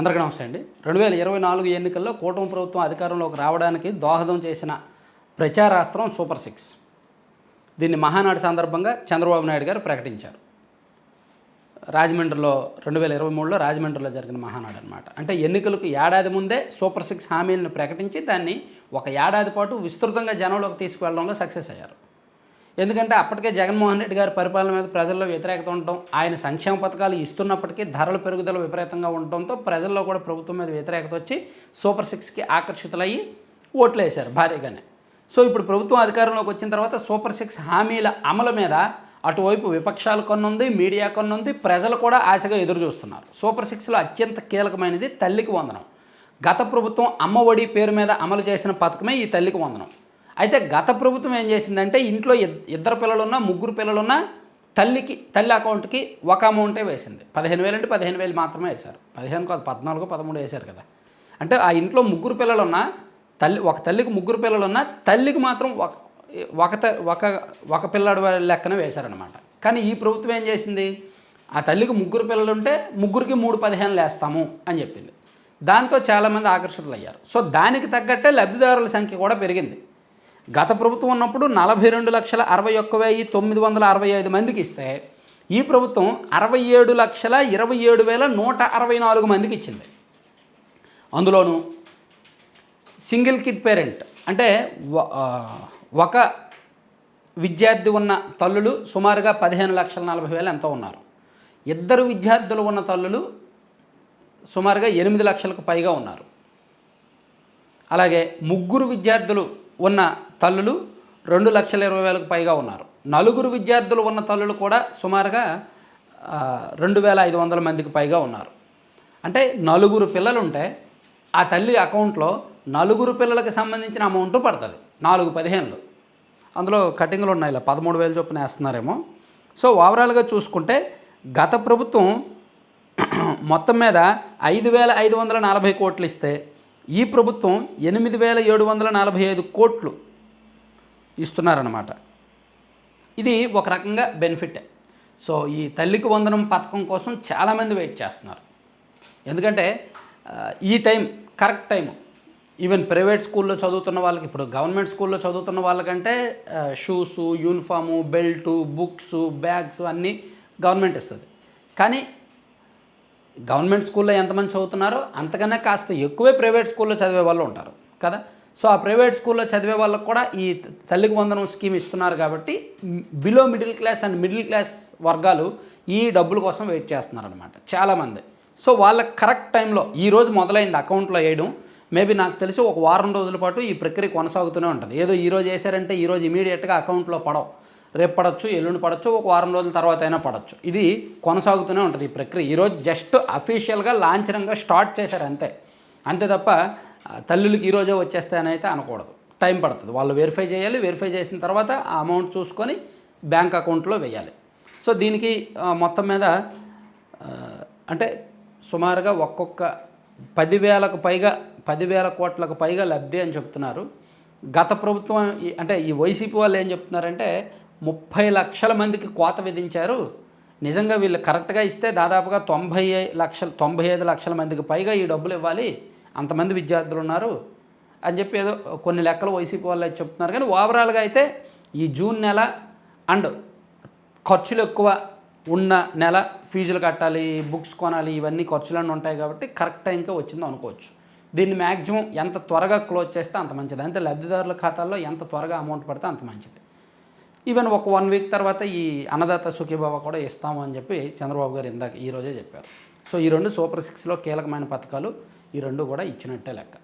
అందరికీ నమస్తే అండి. రెండు వేల ఇరవై నాలుగు ఎన్నికల్లో కూటమి ప్రభుత్వం అధికారంలోకి రావడానికి దోహదం చేసిన ప్రచారాస్త్రం సూపర్ సిక్స్. దీన్ని మహానాడు సందర్భంగా చంద్రబాబు నాయుడు గారు ప్రకటించారు. రాజమండ్రిలో రెండు వేల ఇరవై మూడులో రాజమండ్రిలో జరిగిన మహానాడు అనమాట అంటే ఎన్నికలకు ఏడాది ముందే సూపర్ సిక్స్ హామీలను ప్రకటించి దాన్ని ఒక ఏడాది పాటు విస్తృతంగా జనంలోకి తీసుకువెళ్ళడంలో సక్సెస్ అయ్యారు. ఎందుకంటే అప్పటికే జగన్మోహన్ రెడ్డి గారి పరిపాలన మీద ప్రజల్లో వ్యతిరేకత ఉండటం ఆయన సంక్షేమ పథకాలు ఇస్తున్నప్పటికీ ధరల పెరుగుదల విపరీతంగా ఉండటంతో ప్రజల్లో కూడా ప్రభుత్వం మీద వ్యతిరేకత వచ్చి సూపర్ సిక్స్కి ఆకర్షితులయ్యి ఓట్లు వేశారు భారీగానే. సో ఇప్పుడు ప్రభుత్వం అధికారంలోకి వచ్చిన తర్వాత సూపర్ సిక్స్ హామీల అమలు మీద అటువైపు విపక్షాలు కొన్నుంది మీడియా కొన్నుంది ప్రజలు కూడా ఆశగా ఎదురు చూస్తున్నారు సూపర్ సిక్స్లో అత్యంత కీలకమైనది తల్లికి వందనం. గత ప్రభుత్వం అమ్మ ఒడి పేరు మీద అమలు చేసిన పథకమే ఈ తల్లికి వందనం. అయితే గత ప్రభుత్వం ఏం చేసిందంటే ఇంట్లో ఇద్- ఇద్దరు పిల్లలున్నా ముగ్గురు పిల్లలున్నా తల్లికి తల్లి అకౌంట్కి ఒక అమౌంటే వేసింది. పదిహేను వేలు అంటే పదిహేను వేలు మాత్రమే వేశారు. పదిహేను కాదు పద్నాలుగు పదమూడు వేశారు కదా. అంటే ఆ ఇంట్లో ముగ్గురు పిల్లలున్నా తల్లి ఒక తల్లికి ముగ్గురు పిల్లలున్నా తల్లికి మాత్రం ఒక ఒక త- ఒక ఒక పిల్లాడు లెక్కన వేశారనమాట కానీ ఈ ప్రభుత్వం ఏం చేసింది? ఆ తల్లికి ముగ్గురు పిల్లలు ఉంటే ముగ్గురికి మూడు పదిహేనులు వేస్తాము అని చెప్పింది. దాంతో చాలామంది ఆకర్షితులు అయ్యారు సో దానికి తగ్గట్టే లబ్ధిదారుల సంఖ్య కూడా పెరిగింది. గత ప్రభుత్వం ఉన్నప్పుడు నలభై రెండు లక్షల అరవై ఒక్క వెయ్యి తొమ్మిది వందల అరవై ఐదు మందికి ఇస్తే ఈ ప్రభుత్వం అరవై ఏడు లక్షల ఇరవై ఏడు వేల నూట అరవై నాలుగు మందికి ఇచ్చింది. అందులోనూ సింగిల్ కిడ్ పేరెంట్ అంటే ఒక విద్యార్థి ఉన్న తల్లులు సుమారుగా పదిహేను లక్షల నలభై వేలు ఎంతో ఉన్నారు. ఇద్దరు విద్యార్థులు ఉన్న తల్లులు సుమారుగా ఎనిమిది లక్షలకు పైగా ఉన్నారు. అలాగే ముగ్గురు విద్యార్థులు ఉన్న తల్లులు రెండు లక్షల ఇరవై వేలకు పైగా ఉన్నారు. నలుగురు విద్యార్థులు ఉన్న తల్లులు కూడా సుమారుగా రెండు వేల ఐదు వందల మందికి పైగా ఉన్నారు. అంటే నలుగురు పిల్లలు ఉంటే ఆ తల్లి అకౌంట్లో నలుగురు పిల్లలకు సంబంధించిన అమౌంట్ పడుతుంది నాలుగు పదిహేనులు. అందులో కటింగ్లు ఉన్నాయి ఇలా పదమూడు వేలు చొప్పున వేస్తున్నారేమో. సో ఓవరాల్గా చూసుకుంటే గత ప్రభుత్వం మొత్తం మీద ఐదు వేల ఐదు వందల నలభై కోట్లు ఇస్తే ఈ ప్రభుత్వం ఎనిమిది వేల ఏడు వందల నలభై ఐదు కోట్లు ఇస్తున్నారన్నమాట. ఇది ఒక రకంగా బెనిఫిట్ సో ఈ తల్లికి వందనం పథకం కోసం చాలామంది వెయిట్ చేస్తున్నారు. ఎందుకంటే ఈ time correct time even private స్కూల్లో చదువుతున్న వాళ్ళకి ఇప్పుడు గవర్నమెంట్ స్కూల్లో చదువుతున్న వాళ్ళకంటే shoes uniform belt books bags అన్నీ గవర్నమెంట్ ఇస్తుంది. కానీ గవర్నమెంట్ స్కూల్లో ఎంతమంది చదువుతున్నారో అంతకన్నా కాస్త ఎక్కువే ప్రైవేట్ స్కూల్లో చదివే వాళ్ళు ఉంటారు. కదా? సో ఆ ప్రైవేట్ స్కూల్లో చదివే వాళ్ళకు కూడా ఈ తల్లికి వందనం స్కీమ్ ఇస్తున్నారు కాబట్టి below middle class and middle class వర్గాలు ఈ డబ్బుల కోసం వెయిట్ చేస్తున్నారనమాట చాలామంది సో వాళ్ళకి కరెక్ట్ టైంలో ఈరోజు మొదలైంది అకౌంట్లో వేయడం. మేబీ నాకు తెలిసి ఒక వారం రోజుల పాటు ఈ ప్రక్రియ కొనసాగుతూనే ఉంటుంది. ఏదో ఈరోజు వేశారంటే వేసారంటే ఈ రోజు ఇమీడియట్గా అకౌంట్లో పడవు. రేపు పడవచ్చు ఎల్లుండి పడవచ్చు ఒక వారం రోజుల తర్వాత అయినా పడవచ్చు ఇది కొనసాగుతూనే ఉంటుంది ఈ ప్రక్రియ. ఈరోజు జస్ట్ అఫీషియల్గా లాంఛనంగా స్టార్ట్ చేశారు అంతే. అంతే తప్ప తల్లులకి ఈరోజే వచ్చేస్తాయని అయితే అనకూడదు. టైం పడుతుంది. వాళ్ళు వెరిఫై చేయాలి. వెరిఫై చేసిన తర్వాత ఆ అమౌంట్ చూసుకొని బ్యాంక్ అకౌంట్లో వేయాలి. సో దీనికి మొత్తం మీద అంటే సుమారుగా ఒక్కొక్క పదివేలకు పైగా పదివేల కోట్లకు పైగా లబ్ధి అని చెప్తున్నారు. గత ప్రభుత్వం ఈ- అంటే ఈ వైసీపీ వాళ్ళు ఏం చెప్తున్నారంటే ముప్పై లక్షల మందికి కోత విధించారు. నిజంగా వీళ్ళు కరెక్ట్గా ఇస్తే దాదాపుగా తొంభై లక్షల తొంభై ఐదు లక్షల మందికి పైగా ఈ డబ్బులు ఇవ్వాలి. అంతమంది విద్యార్థులు ఉన్నారు అని చెప్పి ఏదో కొన్ని లెక్కలు వైసీపీ వాళ్ళు చెప్తున్నారు. కానీ ఓవరాల్గా అయితే ఈ జూన్ నెల అండ్ ఖర్చులు ఎక్కువ ఉన్న నెల ఫీజులు కట్టాలి బుక్స్ కొనాలి ఇవన్నీ ఖర్చులన్నీ ఉంటాయి కాబట్టి కరెక్ట్ టైంకే వచ్చిందో అనుకోవచ్చు. దీన్ని మ్యాక్సిమం ఎంత త్వరగా క్లోజ్ చేస్తే అంత మంచిది. అంటే లబ్ధిదారుల ఖాతాల్లో ఎంత త్వరగా అమౌంట్ పడితే అంత మంచిది. ఈవెన్ ఒక వన్ వీక్ తర్వాత ఈ అన్నదాత సుఖీబాబా కూడా ఇస్తాము అని చెప్పి చంద్రబాబు గారు ఇందాక ఈరోజే చెప్పారు. సో ఈ రెండు సూపర్ సిక్స్లో కీలకమైన పథకాలు ఈ రెండు కూడా ఇచ్చినట్టే లెక్క.